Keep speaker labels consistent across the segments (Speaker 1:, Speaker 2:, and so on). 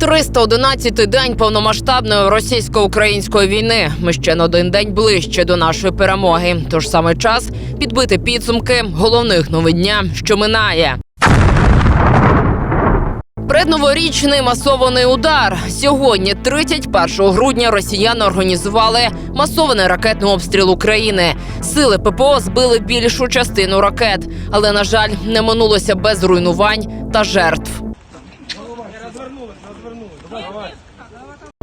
Speaker 1: 311-й день повномасштабної російсько-української війни. Ми ще на один день ближче до нашої перемоги. Тож саме час підбити підсумки головних новин дня, що минає. Предноворічний масований удар сьогодні, 31 грудня, росіяни організували масований ракетний обстріл України. Сили ППО збили більшу частину ракет, але на жаль, не минулося без руйнувань та жертв. how much?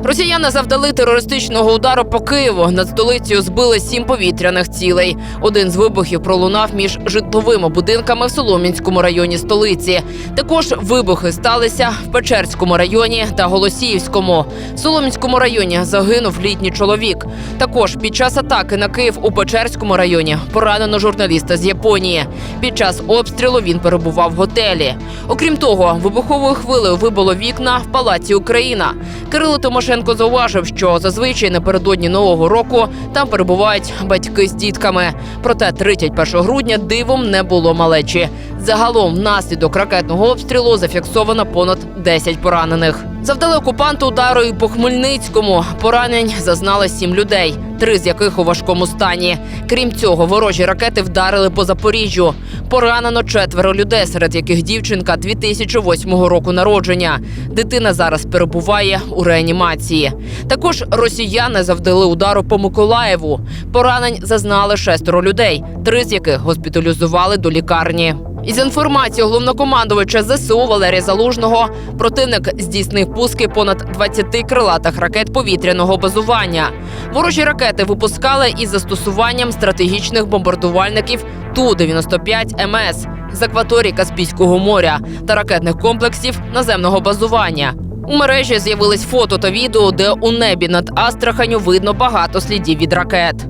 Speaker 1: Росіяни завдали терористичного удару по Києву. Над столицею збили сім повітряних цілей. Один з вибухів пролунав між житловими будинками в Солом'янському районі столиці. Також вибухи сталися в Печерському районі та Голосіївському. В Солом'янському районі загинув літній чоловік. Також під час атаки на Київ у Печерському районі поранено журналіста з Японії. Під час обстрілу він перебував в готелі. Окрім того, вибуховою хвилею вибило вікна в палаці Україна. Кирило Тимошенко зауважив, що зазвичай напередодні нового року там перебувають батьки з дітками. Проте 31 грудня дивом не було малечі. Загалом внаслідок ракетного обстрілу зафіксовано понад 10 поранених. Завдали окупанту удару і по Хмельницькому. Поранень зазнали сім людей, три з яких у важкому стані. Крім цього, ворожі ракети вдарили по Запоріжжю. Поранено четверо людей, серед яких дівчинка 2008 року народження. Дитина зараз перебуває у реанімації. Також росіяни завдали удару по Миколаєву. Поранень зазнали шестеро людей, три з яких госпіталізували до лікарні. Із інформації головнокомандувача ЗСУ Валерія Залужного противник здійснив пуски понад 20 крилатих ракет повітряного базування. Ворожі ракети випускали із застосуванням стратегічних бомбардувальників Ту-95 МС з акваторії Каспійського моря та ракетних комплексів наземного базування. У мережі з'явились фото та відео, де у небі над Астраханю видно багато слідів від ракет.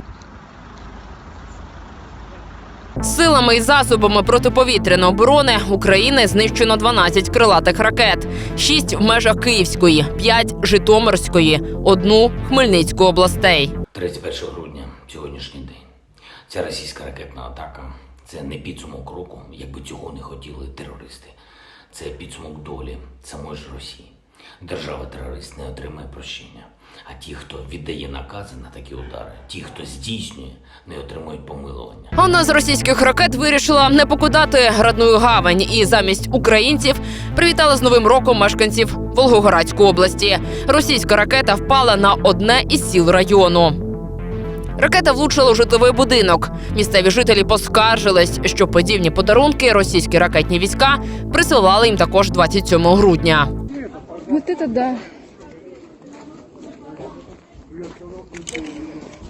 Speaker 1: Силами і засобами протиповітряної оборони України знищено 12 крилатих ракет, 6 в межах Київської, 5 Житомирської, одну Хмельницької областей.
Speaker 2: 31 грудня, сьогоднішній день. Ця російська ракетна атака це не підсумок року, якби цього не хотіли терористи. Це підсумок долі самої ж Росії. Держава-терорист не отримає прощення. А ті, хто віддає накази на такі удари, ті, хто здійснює, не отримують помилування.
Speaker 1: Одна з російських ракет вирішила не покидати родную гавань і замість українців привітала з новим роком мешканців Волгоградської області. Російська ракета впала на одне із сіл району. Ракета влучила у житловий будинок. Місцеві жителі поскаржились, що подібні подарунки російські ракетні війська присилали їм також 27 грудня.
Speaker 3: Вот это да.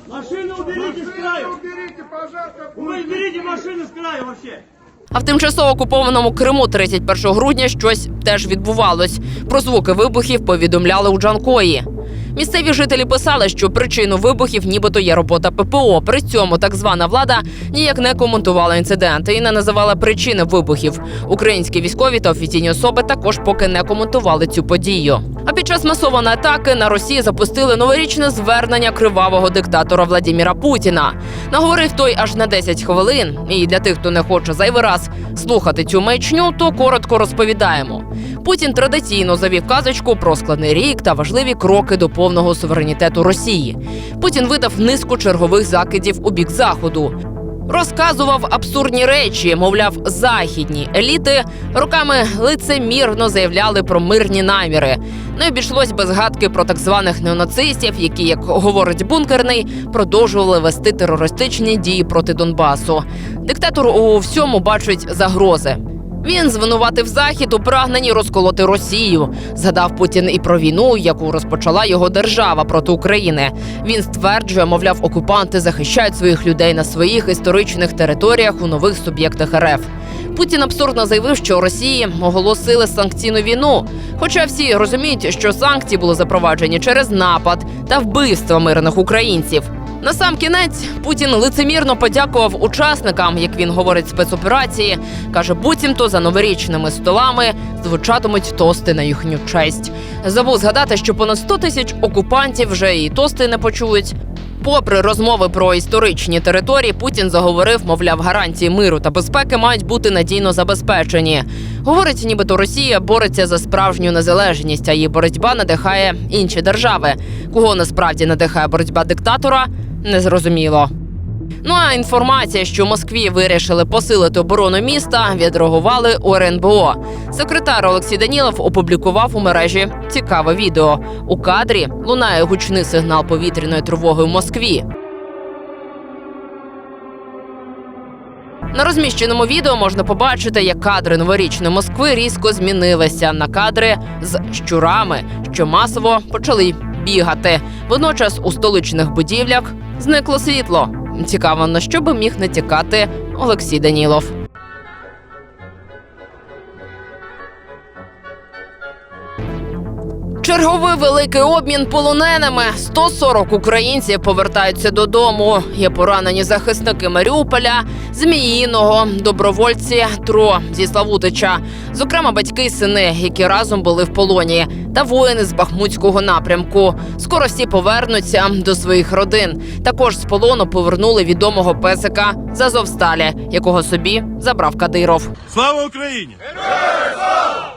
Speaker 4: Машину уберите с краю! Уберите, пожалуйста! Уберите машину с краю вообще!
Speaker 1: А в тимчасово окупованому Криму 31 грудня щось теж відбувалось. Про звуки вибухів повідомляли у Джанкої. Місцеві жителі писали, що причину вибухів нібито є робота ППО. При цьому так звана влада ніяк не коментувала інциденти і не називала причини вибухів. Українські військові та офіційні особи також поки не коментували цю подію. А під час масованої атаки на Росії запустили новорічне звернення кривавого диктатора Владіміра Путіна. Наговорив той аж на 10 хвилин. І для тих, хто не хоче зайвий раз слухати цю маячню, то коротко розповідаємо. Путін традиційно завів казочку про складний рік та важливі кроки до повного суверенітету Росії. Путін видав низку чергових закидів у бік заходу. Розказував абсурдні речі, мовляв, західні еліти роками лицемірно заявляли про мирні наміри. Не обійшлось без згадки про так званих неонацистів, які, як говорить бункерний, продовжували вести терористичні дії проти Донбасу. Диктатор у всьому бачить загрози. Він звинуватив захід у прагненні розколоти Росію. Згадав Путін і про війну, яку розпочала його держава проти України. Він стверджує, мовляв, окупанти захищають своїх людей на своїх історичних територіях у нових суб'єктах РФ. Путін абсурдно заявив, що Росії оголосили санкційну війну. Хоча всі розуміють, що санкції були запроваджені через напад та вбивство мирних українців. На сам кінець Путін лицемірно подякував учасникам, як він говорить, спецоперації. каже, буцімто за новорічними столами звучатимуть тости на їхню честь. Забув згадати, що понад 100 тисяч окупантів вже і тости не почують. попри розмови про історичні території, Путін заговорив, мовляв, гарантії миру та безпеки мають бути надійно забезпечені. Говорить, нібито Росія бореться за справжню незалежність, а її боротьба надихає інші держави. Кого насправді надихає боротьба диктатора, незрозуміло. Ну а інформація, що в Москві вирішили посилити оборону міста, відреагували у РНБО. Секретар Олексій Данілов опублікував у мережі цікаве відео. У кадрі лунає гучний сигнал повітряної тривоги в Москві. На розміщеному відео можна побачити, як кадри новорічної Москви різко змінилися на кадри з щурами, що масово почали бігати. Водночас у столичних будівлях зникло світло. Цікаво, на що би міг натякати Олексій Данілов. Черговий великий обмін полоненими. 140 українців повертаються додому. Є поранені захисники Маріуполя, Зміїного, добровольці ТРО зі Славутича. Зокрема, батьки й сини, які разом були в полоні, та воїни з Бахмутського напрямку. Скоро всі повернуться до своїх родин. Також з полону повернули відомого песика з Азовсталі, якого собі забрав Кадиров.
Speaker 3: Слава Україні! Героям слава!